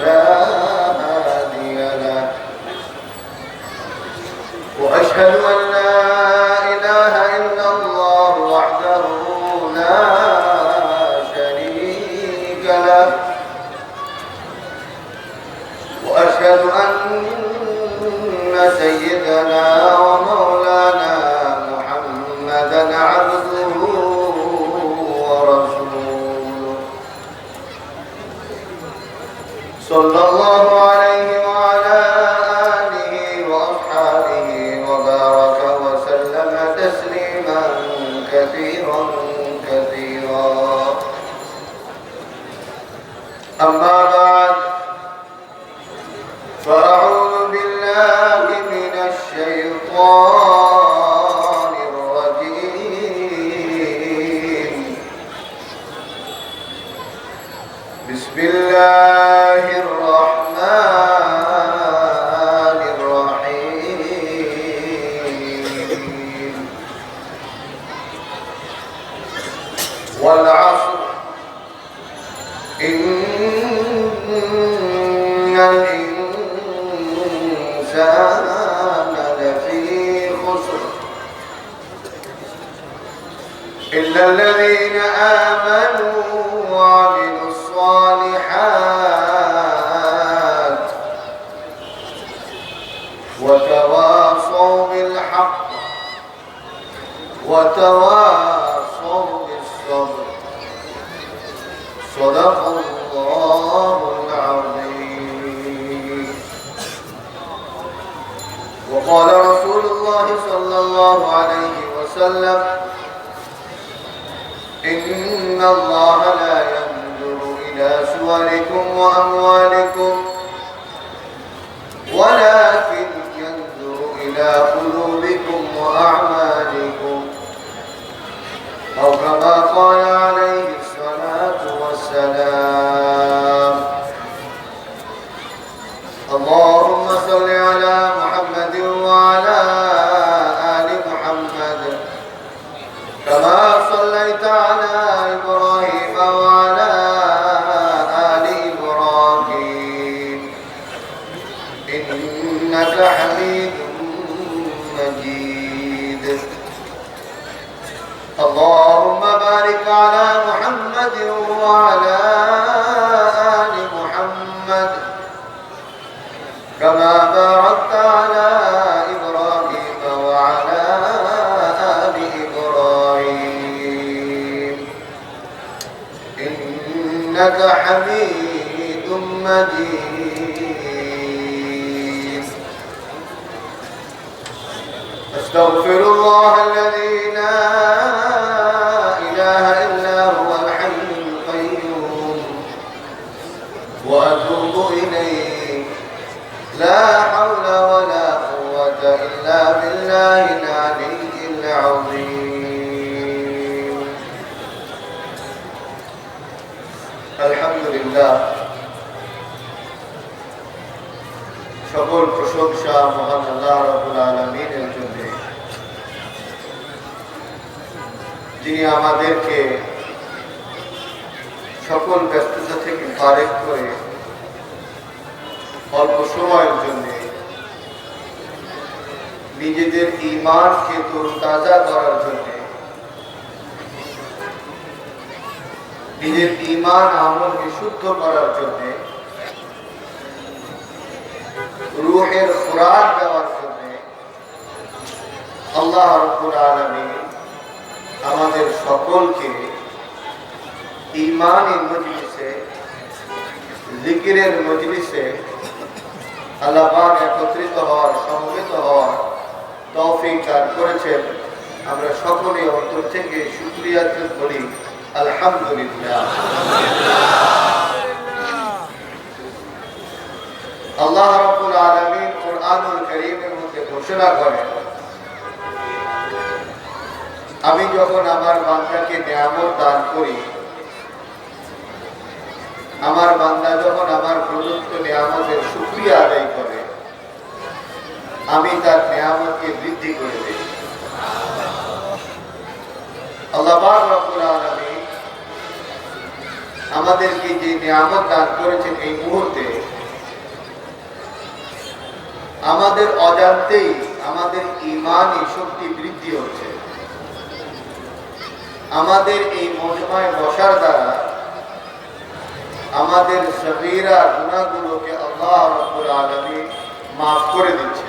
Yeah. إلا الذين آمنوا وعملوا الصالحات وتواصوا بالحق وتواصوا بالصبر. صدق الله العظيم. وقال رسول الله صلى الله عليه وسلم إن الله لا ينظر إلى صوركم وأموالكم ولكن ينظر إلى قلوبكم وأعمالكم. أو كما قال عليه الصلاة والسلام اللهم صل على محمد أتوب إليك لا حول ولا قوة إلا بالله العلي العظيم. الحمد لله. সকল প্রশংসা মহান আল্লাহ রাবুল আলমিনের জন্য। যিনি আমাদেরকে সকল ব্যস্ততা থেকে ফারেক করে অল্প সময়ের জন্য নিজেদের ইমানকে তাজা করার জন্য নিজের ইমান আমলকে শুদ্ধ করার জন্য রুহের খোরাক দেওয়ার জন্য আল্লাহ আমাদের সকলকে ইমানের মজলিসে, জিকিরের মজলিসে আল্লাহ একত্রিত হওয়ার, সমবেত হওয়ার তৌফিক দান করেছেন। আমরা সকলে অন্তর থেকে শুক্রিয়া করি। আলহামদুলিল্লাহ। আল্লাহ রাব্বুল আলামিন কোরআনুল কারীমের মধ্যে ঘোষণা করেন, আমি যখন আমার বান্দাকে নিয়ামত দান করি আমার বান্দা যখন আমার প্রদত্ত নিয়ামতের সুক্রিয়া আদায় করে, আমি তার নিয়ামতকে বৃদ্ধি করে দিই। আমাদেরকে যে নিয়ামত দান করেছেন এই মুহূর্তে, আমাদের অজান্তেই আমাদের ইমানই শক্তি বৃদ্ধি হচ্ছে। আমাদের এই মজমায় বসার দ্বারা আমাদের সবিরা গুণাগুলোকে আল্লাহ রব্বুল আলামিন মাফ করে দিচ্ছে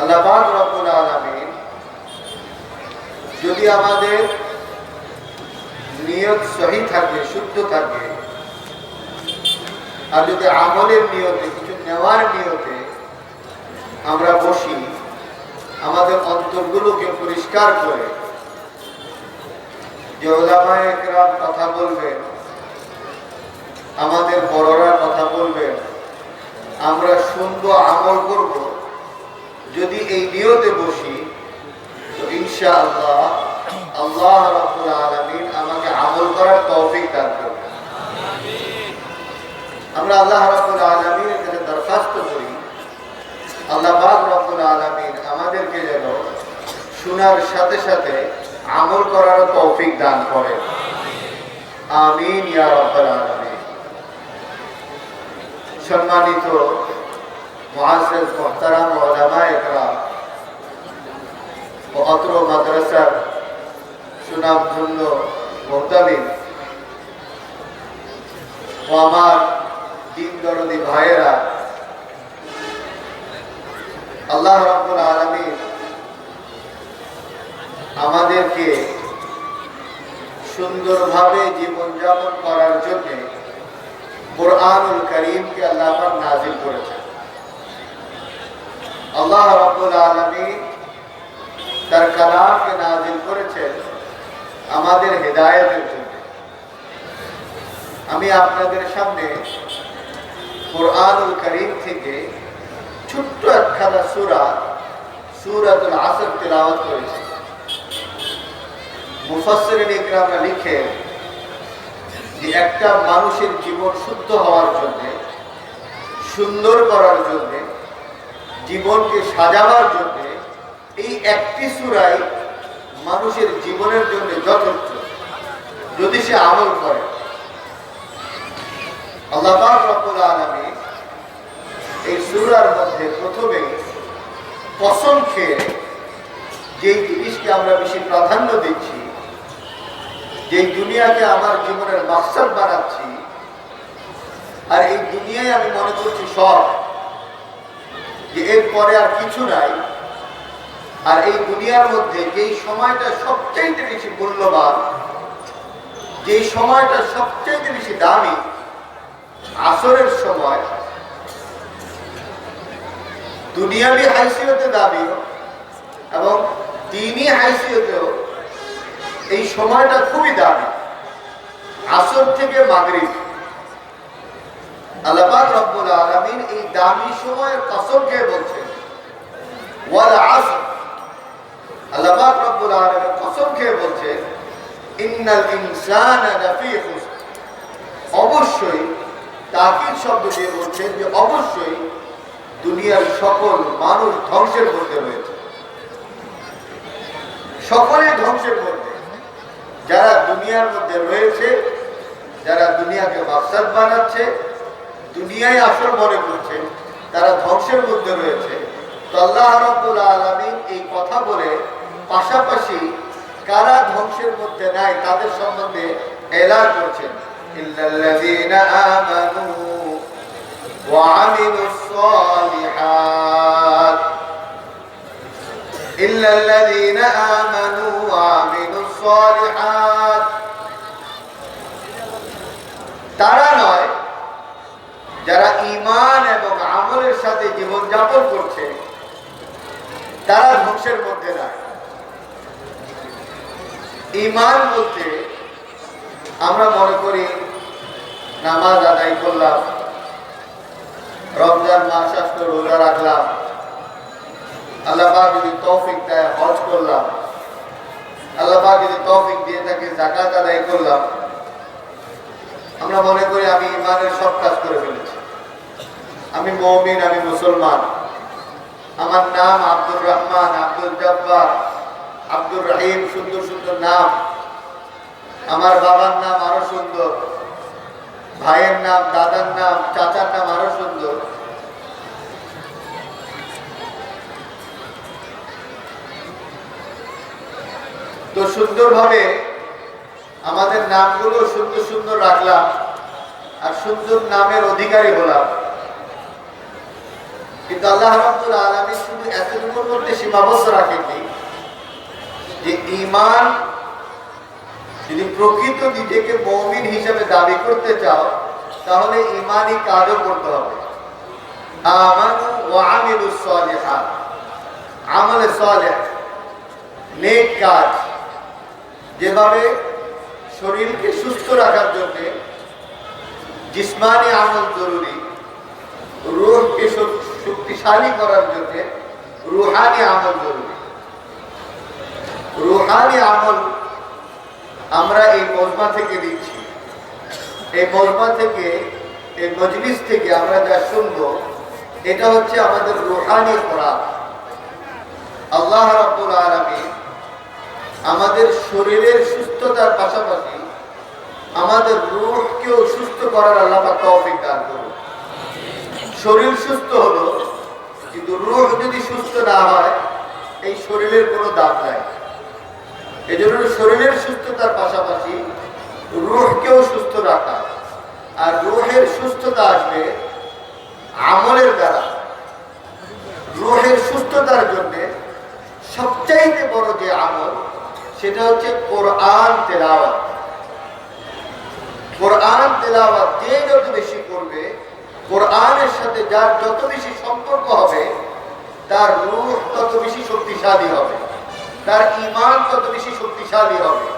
আল্লাহ রব্বুল আলামিন যদি আমাদের নিয়ত সহি থাকে, শুদ্ধ থাকে, আর যদি আমলের নিয়তে, কিছু নেওয়ার নিয়তে আমরা বসি, আমাদের অন্তরগুলোকে পরিষ্কার করে যে ওলামায়ে একরাম কথা বলবেন, আমাদের বড়রা কথা বলবেন, আমরা শুনব, আমল করব। যদি এই নিয়তে বসি, তো ইনশাআল্লাহ আল্লাহ রাব্বুল আলামিন আমাকে আমল করার তৌফিক দান করবেন। আমরা আল্লাহ রাব্বুল আলামিনের কাছে দরখাস্ত করি, আল্লাহ পাক রব্বুল আলামিন আমাদেরকে যেন শোনার সাথে সাথে আমল করার তৌফিক দান করে। আমিন, ইয়া রাব্বাল আলামিন। সম্মানিত মুআজ্জাজ মুহতারাম ওলামা একরাম, অত্র মাদ্রাসার সুনামধন্য মোহতামিন ও আমার দিন দরদি ভাইয়েরা, আল্লাহ রাব্বুল আলামিন আমাদেরকে সুন্দরভাবে জীবনযাপন করার জন্য কোরআনুল করিমকে আল্লাহ নাজিল করেছেন। আল্লাহ রাব্বুল আলামিন তার কালামকে নাজিল করেছেন আমাদের হেদায়েতের জন্য। আমি আপনাদের সামনে কোরআনুল করিম থেকে ছোট্ট একখানা সুরা, সুরাতুল আসর তেলাওয়াত করেছি। মুফাসসিরিন ইকরামরা লিখে যে একটা মানুষের জীবন শুদ্ধ হওয়ার জন্য, সুন্দর করার জন্য, জীবনকে সাজাবার জন্য, এই একটি সুরাই মানুষের জীবনের জন্য যথেষ্ট, যদি সে আমল করে। আল্লাহ রব্বুল এই সুরার মধ্যে প্রথমে কসম খেয়ে যেই জিনিসকে আমরা বেশি প্রাধান্য দিচ্ছি যেই দুনিয়াকে আমার জীবনের মাকসাদ বানাচ্ছি, আর এই দুনিয়ায় আমি মনে করছি সব, যে এরপরে আর কিছু নাই, আর এই দুনিয়ার মধ্যে যেই সময়টা সবচাইতে বেশি মূল্যবান, যেই সময়টা সবচাইতে বেশি দামি, আসরের সময়, দুনিয়াবি হাইসিয়তে দাবি এবং দিনই হাইসিয়তেও এই সময়টা খুবই দামি। আসর থেকে মাগরিব। আল্লাহ রব্বুল এই দামি সময়ের কসম বলছেন, ওয়াল আসর। আল্লাহ রব্বুল কসম বলছেন, ইন্নাল খুসর। অবশ্যই তাকিদ শব্দ দিয়ে বলছেন যে অবশ্যই দুনিয়ার সকল মানুষ ধ্বংসের মধ্যে রয়েছে। সকলে ধ্বংসের মধ্যে। যারা দুনিয়ার মধ্যে রয়েছে, যারা দুনিয়াকে বাপসাদ বানাচ্ছে, দুনিয়ায় আসল মনে করছে, তারা ধ্বংসের মধ্যে রয়েছে। তো আল্লাহ রব্বুল এই কথা বলে পাশাপাশি কারা ধ্বংসের মধ্যে নাই তাদের সম্বন্ধে এলা করছেন। ইল্লাল্লাযীনা আমানু সালিহাত। إلا الذين آمنوا وعملوا الصالحات তারা নয় যারা ইমান এবং আমলের সাথে জীবন যাপন করছে তারা ধ্বংসের মধ্যে নাই ইমান বলতে আমরা মনে করি নামাজ আদায় করলাম রমজান মাস আসলে রোজা রাখলাম আল্লাহ যদি তৌফিক দেয়, হজ করলাম। আল্লাহ যদি তৌফিক দিয়ে থাকে জাকাত আদায় করলাম। আমরা মনে করি আমি ইমানের সব কাজ করে ফেলেছি। আমি মমিন, আমি মুসলমান। আমার নাম আব্দুর রহমান, আব্দুল জব্বার, আব্দুর রহিম, সুন্দর সুন্দর নাম। আমার বাবার নাম আরও সুন্দর। ভাইয়ের নাম, দাদার নাম, চাচার নাম আরও সুন্দর। তো সুন্দরভাবে আমাদের নামগুলো সুন্দর সুন্দর রাখলাম আর সুন্দর নামের অধিকারী হলাম। কিন্তু আল্লাহ রাব্বুল আলামিন শুধু এতটুকুর মধ্যে সীমাবদ্ধ রাখেননি যে ইমান যদি প্রকৃত নিজেকে মৌমিন হিসেবে দাবি করতে চাও, তাহলে ইমানই কাজও করতে হবে। আমলে নেক কাজ। যেভাবে শরীরকে সুস্থ রাখার জন্যে জিসমানি আমল জরুরি শক- শক্তিশালী করার জন্য রুহানি আমল জরুরি। রুহানি আমল আমরা এই মজমা থেকে দিচ্ছি। এই মজমা থেকে, এই মজলিস থেকে আমরা যা শুনব, এটা হচ্ছে আমাদের রুহানি খোরাক। আল্লাহ রাব্বুল আলামিন আমাদের শরীরের সুস্থতার পাশাপাশি আমাদের রোগকেও সুস্থ করার আল্লাহ পাক তৌফিক দান করুন। শরীর সুস্থ হলো, কিন্তু রূহ যদি সুস্থ না হয়, এই শরীরের কোনো দাম নাই। এই জন্য শরীরের সুস্থতার পাশাপাশি রূহকেও সুস্থ রাখা। আর রূহের সুস্থতা আসবে আমলের দ্বারা। রূহের সুস্থতার জন্য সবচাইতে বড় যে আমল সেটা হচ্ছে কোরআন তেলাওয়াত। কোরআন তেলাওয়াত যে যত বেশি করবে, কোরআনের সাথে যার যত বেশি সম্পর্ক হবে, তার রূহ তত বেশি শক্তিশালী হবে। তার ইমান তত বেশি শক্তিশালী হবে।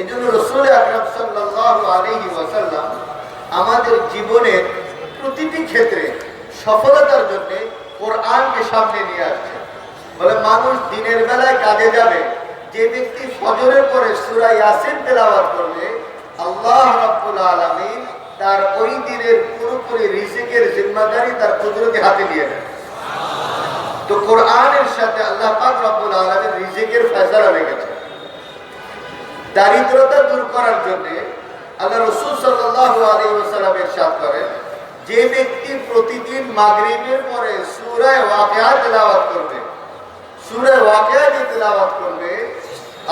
এই জন্য রসুল আকরম সাল্লাহ আলহি ওয়াসাল্লাম আমাদের জীবনের প্রতিটি ক্ষেত্রে সফলতার জন্য কোরআনকে সামনে নিয়ে আসছে বলে মানুষ দিনের বেলায় কাজে যাবে। যে ব্যক্তি ফজরের পরে সূরা ইয়াসিন তেলাওয়াত করবে, আল্লাহ রাব্বুল আলামিন তার ওই দিনের পুরোপুরি রিজিকের জিম্মাদারি তার কুদরতি হাতে নিয়ে নেয় তো কোরআনের সাথে আল্লাহ পাক রব্বুল আলামিন রিজিকের ফয়সালা রেখেছে দারিদ্রতা দূর করার জন্য আল্লাহ রসুল সাল্লাল্লাহু আলাইহি ওয়াসাল্লাম ইরশাদ করেন, যে ব্যক্তি প্রতিদিন মাগরিবের পরে সূরা ওয়াকিয়া তেলাওয়াত করবে, সূরা ওয়াকিয়া যে তেলাওয়াত করবে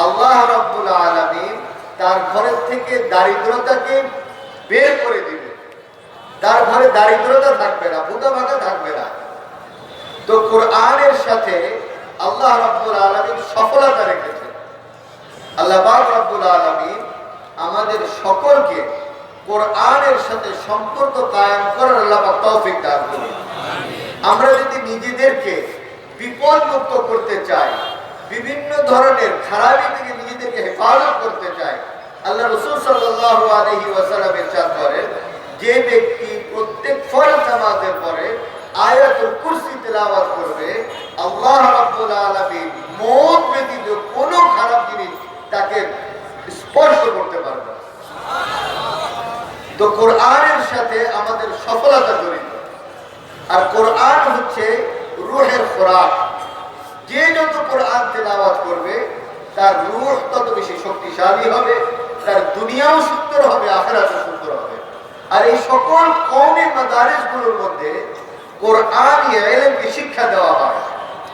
আল্লাহ রাব্বুল আলামিন তার ঘরের থেকে দারিদ্রতাকে বের করে দিবে। তার ঘরে দারিদ্রতা থাকবে না, ভূতা ভাঙা থাকবে না। তো কোরআনের সাথে আল্লাহ রাব্বুল আলামিন সফলতা রেখেছে আল্লাহ রব্বুল আলামিন আমাদের সকলকে কোরআনের সাথে সম্পর্ক কায়েম করার আল্লাহ তৌফিক দান করুন। আমরা যদি নিজেদেরকে বিপদ মুক্ত করতে চাই বিভিন্ন ধরনের খারাপি থেকে নিজেদেরকে হেফাজত করতে চাই আল্লাহ রসুল সাল্লাল্লাহু আলাইহি ওয়াসাল্লাম ইরশাদ করেন, যে ব্যক্তি প্রত্যেক ফরজ নামাজের পরে আয়াতুল কুরসি তেলাওয়াত করবে, আল্লাহ রাব্বুল আলামিন মত ব্যতীত কোনো খারাপ জিনিস তাকে স্পর্শ করতে পারবে। তো কোরআনের সাথে আমাদের সফলতা জড়িত। আর কোরআন হচ্ছে রুহের খোরাক। যে যত কোরআন তেলাওয়াত করবে, তার রুহ তত বেশি শক্তিশালী হবে, তার দুনিয়াও সুন্দর হবে, আখেরাতও সুন্দর হবে। আর এই সকল কৌমি মাদারিসগুলোর মধ্যে কোরআন এলেমকে শিক্ষা দেওয়া হয়,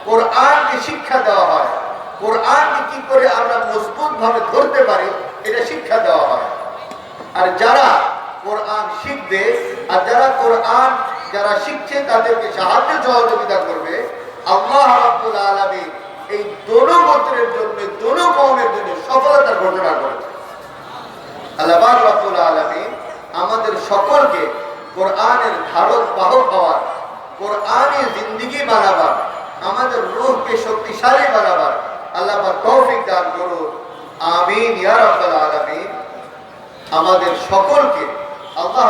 কোরআনকে শিক্ষা দেওয়া হয়, কোরআনকে কি করে আমরা মজবুত ভাবে ধরতে পারি, এটা শিক্ষা দেওয়া হয়। আর যারা কোরআন শিখবে, আর যারা কোরআন যারা শিখছে, তাদেরকে সাহায্য সহযোগিতা করবে আল্লাহ আলামিন এই দোনো গোত্রের জন্য, দোনো জন্য সফলতার করেছে আল্লাহ আলামিন আমাদের সকলকে কোরআনের ধারক বাহক হওয়ার কোরআনের জিন্দিগি বানাবার, আমাদের রূহকে শক্তিশালী বানাবার আল্লাহ তৌফিক দান করুন। আমিন আলামিন। আমাদের সকলকে আল্লাহ